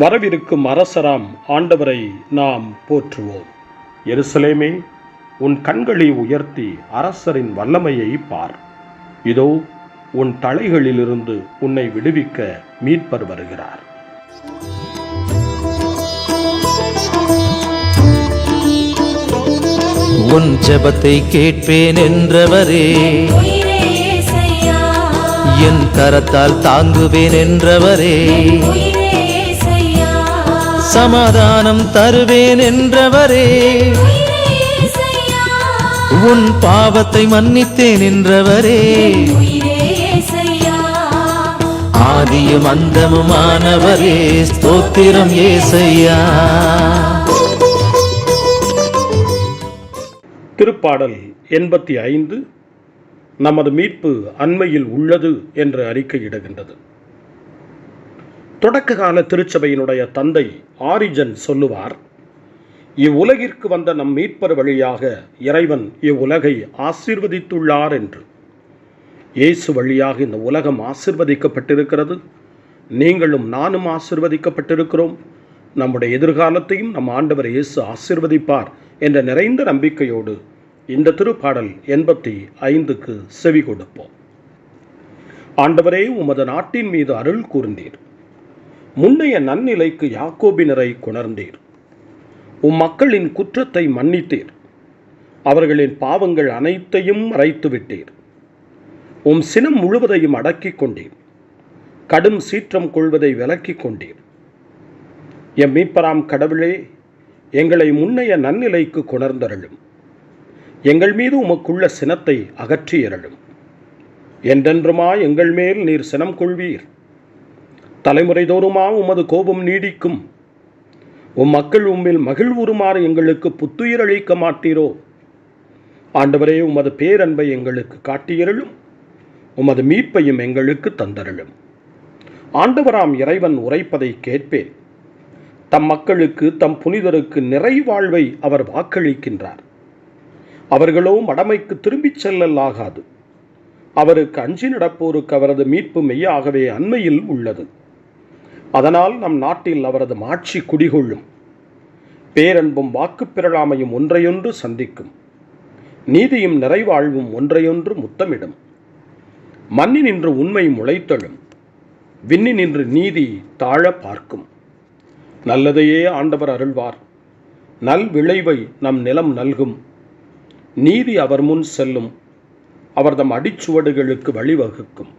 வரவிருக்கும் அரசராம் ஆண்டவரை நாம் போற்றுவோம். எருசலேமே உன் கண்களை உயர்த்தி அரசரின் வல்லமையை பார். இதோ உன் தலைகளிலிருந்து உன்னை விடுவிக்க மீட்பர் வருகிறார். உன் ஜபத்தை கேட்பேன் என்றவரே. என் கரத்தால் தாங்குவேன் என்றவரே. சமாதானம் தருவேன் என்றவரே. உன் பாவத்தை மன்னித்தேன் என்றவரே. ஆதியும் அந்தமுமானவரே. ஸ்தோத்திரம் ஏசையா. திருப்பாடல் எண்பத்தி ஐந்து நமது மீட்பு அண்மையில் உள்ளது என்று அறிக்கையிடுகின்றது. தொடக்க கால திருச்சபையினுடைய தந்தை ஆரிஜன் சொல்லுவார் இவ்வுலகிற்கு வந்த நம் மீட்பர் வழியாக இறைவன் இவ்வுலகை ஆசீர்வதித்துள்ளார் என்று. இயேசு வழியாக இந்த உலகம் ஆசிர்வதிக்கப்பட்டிருக்கிறது. நீங்களும் நானும் ஆசிர்வதிக்கப்பட்டிருக்கிறோம். நம்முடைய எதிர்காலத்தையும் நம் ஆண்டவர் இயேசு ஆசிர்வதிப்பார் என்ற நிறைந்த நம்பிக்கையோடு இந்த திருப்பாடல் எண்பத்தி ஐந்துக்கு செவி கொடுப்போம் ஆண்டவரே உமது நாட்டின் மீது அருள் கூர்ந்தீர். முன்னைய நன்னிலைக்கு யாக்கோபினரை கொணர்ந்தீர். உம் மக்களின் குற்றத்தை மன்னித்தீர். அவர்களின் பாவங்கள் அனைத்தையும் மறைத்து விட்டீர் உம் சினம் முழுவதையும் அடக்கிக் கொண்டீர். கடும் சீற்றம் கொள்வதை விலக்கிக் கொண்டீர். எம் மீட்பராம் கடவுளே எங்களை முன்னைய நன்னிலைக்கு கொணர்ந்தருளும். எங்கள் மீது உமக்குள்ள சினத்தை அகற்றியருளும். என்றென்றுமா எங்கள் மேல் நீர் சினம் கொள்வீர். தலைமுறை தோறுமா உமது கோபம் நீடிக்கும். உம் மக்கள் உம்மில் மகிழ்வுறுமாறு எங்களுக்கு புத்துயிர் அளிக்க மாட்டீரோ? ஆண்டவரே உமது பேரன்பை எங்களுக்கு காட்டியருளும். உமது மீட்பையும் எங்களுக்கு தந்தருளும். ஆண்டவராம் இறைவன் உரைப்பதை கேட்பேன். தம் மக்களுக்கு தம் புனிதருக்கு நிறைவாழ்வை அவர் வாக்களிக்கின்றார். அவர்களோ மடமைக்கு திரும்பிச் செல்லல் ஆகாது அவருக்கு அஞ்சி நடப்போருக்கு அவரது மீட்பு மெய்யாகவே அண்மையில் உள்ளது. அதனால் நம் நாட்டில் அவரது மாட்சி குடிகொள்ளும். பேரன்பும் வாக்குப்பிரளாமையும் ஒன்றையொன்று சந்திக்கும். நீதியும் நிறைவாழ்வும் ஒன்றையொன்று முத்தமிடும். மண்ணினின்று உண்மை விண்ணி நின்று நீதி தாழ பார்க்கும். நல்லதையே ஆண்டவர் அருள்வார். நல் விளைவை நம் நிலம் நல்கும். நீதி அவர் முன் செல்லும். அவர்தம் அடிச்சுவடுகளுக்கு வழிவகுக்கும்.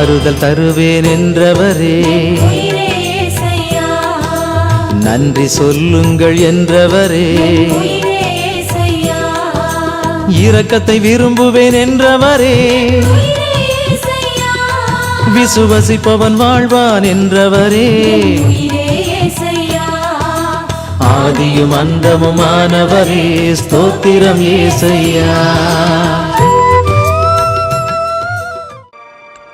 ஆறுதல் தருவேன் என்றவரே. நன்றி சொல்லுங்கள் என்றவரே. இரக்கத்தை விரும்புவேன் என்றவரே. விசுவசிப்பவன் வாழ்வான் என்றவரே. ஆதியும் அந்தமுமானவரே. ஸ்தோத்திரம் ஏசையா.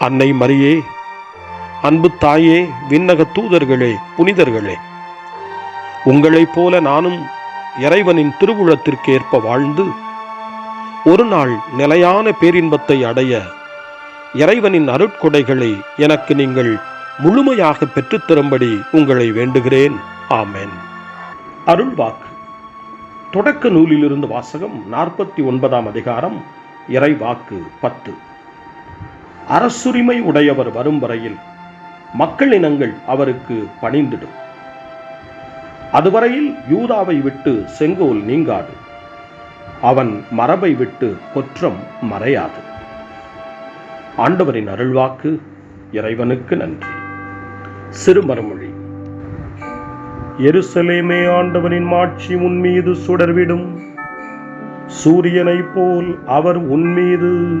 அன்னை மரியே அன்பு தாயே விண்ணக தூதர்களே புனிதர்களே. உங்களைப் போல நானும் இறைவனின் திருவுளத்திற்கேற்ப வாழ்ந்து ஒரு நாள் நிலையான பேரின்பத்தை அடைய இறைவனின் அருட்கொடைகளை எனக்கு நீங்கள் முழுமையாக பெற்றுத்தரும்படி உங்களை வேண்டுகிறேன். ஆமென். அருள்வாக்கு தொடக்க நூலிலிருந்து வாசகம் நாற்பத்தி ஒன்பதாம் அதிகாரம் இறைவாக்கு பத்து. அரசுரிமை உடையவர் வரும் வரையில் மக்கள் இனங்கள் அவருக்கு பணிந்திடும். அதுவரையில் யூதாவை விட்டு செங்கோல் நீங்காது. அவன் மரபை விட்டு கொற்றம் மறையாது. ஆண்டவரின் அருள்வாக்கு இறைவனுக்கு நன்றி. சிறுமரமொழி எருசலேமே ஆண்டவனின் மாட்சி உன்மீது சுடர்விடும். சூரியனைப் போல் அவர் உன்மீது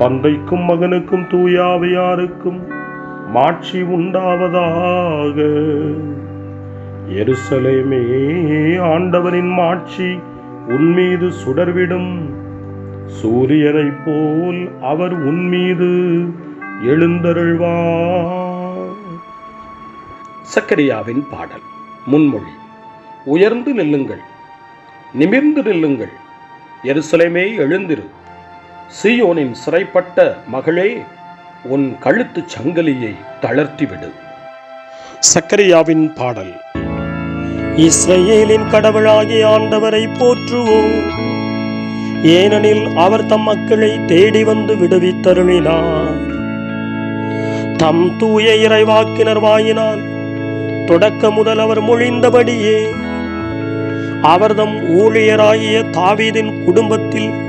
தந்தைக்கும் மகனுக்கும் தூயாவையாருக்கும் மாட்சி உண்டாவதாக. எருசலேமே ஆண்டவரின் மாட்சி உன்மீது சுடர்விடும். சூரியனைப் போல் அவர் உன்மீது எழுந்தருள்வார். சக்கரியாவின் பாடல் முன்மொழி. உயர்ந்து நில்லுங்கள் நிமிர்ந்து நில்லுங்கள். எருசலேமே எழுந்திரு. சீயோனின் சிறைப்பட்ட மகளே உன் கழுத்து சங்கலியை தளர்த்திவிடு. சக்கரியாவின் பாடல். இஸ்ரேலின் கடவுளாகிய ஆண்டவரை போற்றுவோம். ஏனெனில் அவர் தம் மக்களை தேடி வந்து விடுவித்தருளினார். தம் தூய இறைவாக்கினர் வாயினால் தொடக்க முதல் அவர் மொழிந்தபடியே அவர்தம் ஊழியராகிய தாவீதின் குடும்பத்தில்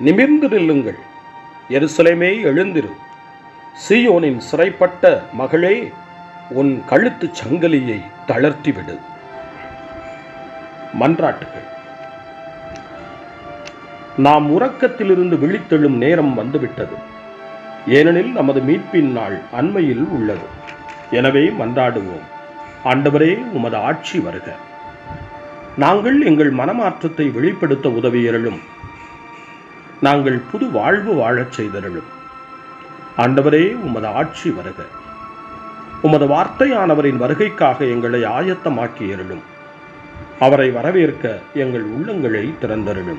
நிமிர்ந்து நில்லுங்கள். எருசலேமே எழுந்திரு. சியோனின் சிறைப்பட்ட மகளே உன் கழுத்து சங்கிலியை தளர்த்திவிடு. மன்றாட்டுகள். நாம் உறக்கத்திலிருந்து விழித்தெழும் நேரம் வந்துவிட்டது. ஏனெனில் நமது மீட்பின் நாள் அண்மையில் உள்ளது. எனவே மன்றாடுவோம். ஆண்டவரே உமது ஆட்சி வருக. நாங்கள் எங்கள் மனமாற்றத்தை வெளிப்படுத்த உதவியருளும். நாங்கள் புது வாழ்வு வாழச் செய்தருளும். ஆண்டவரே உமது ஆட்சி வருக. உமது வார்த்தையானவரின் வருகைக்காக எங்களை ஆயத்தமாக்கி அருளும் அவரை வரவேற்க எங்கள் உள்ளங்களை திறந்தருளும்.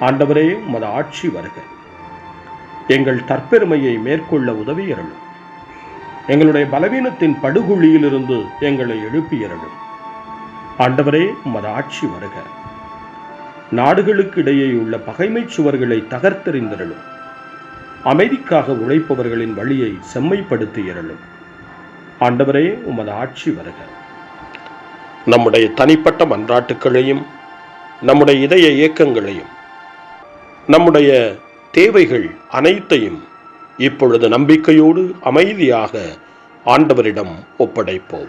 ஆண்டவரே உமது ஆட்சி வருக. எங்கள் தற்பெருமையை மேற்கொள்ள உதவியருளும். எங்களுடைய பலவீனத்தின் படுகுழியிலிருந்து எங்களை எழுப்பியருளும். ஆண்டவரே உமது ஆட்சி வருக. நாடுகளுக்கு இடையே உள்ள பகைமை சுவர்களை தகர்த்தெறிந்திரலும் அமைதிக்காக உழைப்பவர்களின் வழியை செம்மைப்படுத்தியருளும். ஆண்டவரே உமது ஆட்சி வருக. நம்முடைய தனிப்பட்ட மன்றாட்டுக்களையும் நம்முடைய இதய இயக்கங்களையும் நம்முடைய தேவைகள் அனைத்தையும் இப்பொழுது நம்பிக்கையோடு அமைதியாக ஆண்டவரிடம் ஒப்படைப்போம்.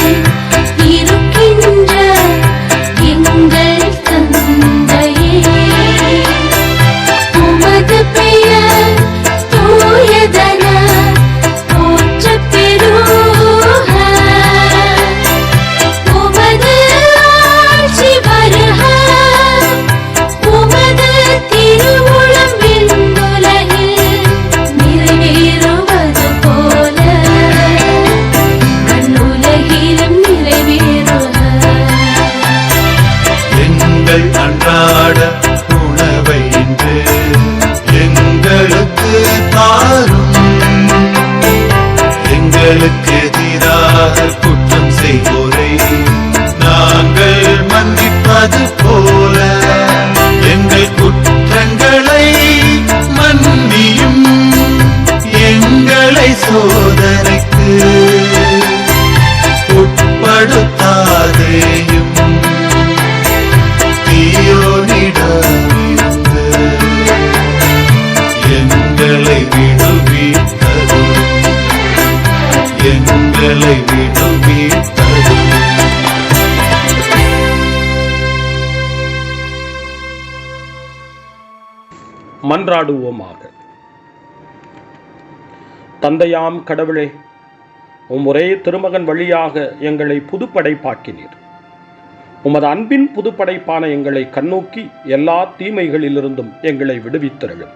எங்களை விடுவித்தரும் மன்றாடுவோமாக. தந்தையாம் கடவுளே உம் ஒரே திருமகன் வழியாக எங்களை புதுப்படைப்பாக்கினீர். உமது அன்பின் புதுப்படைப்பான எங்களை கண்ணோக்கி எல்லா தீமைகளிலிருந்தும் எங்களை விடுவித்தருளும்.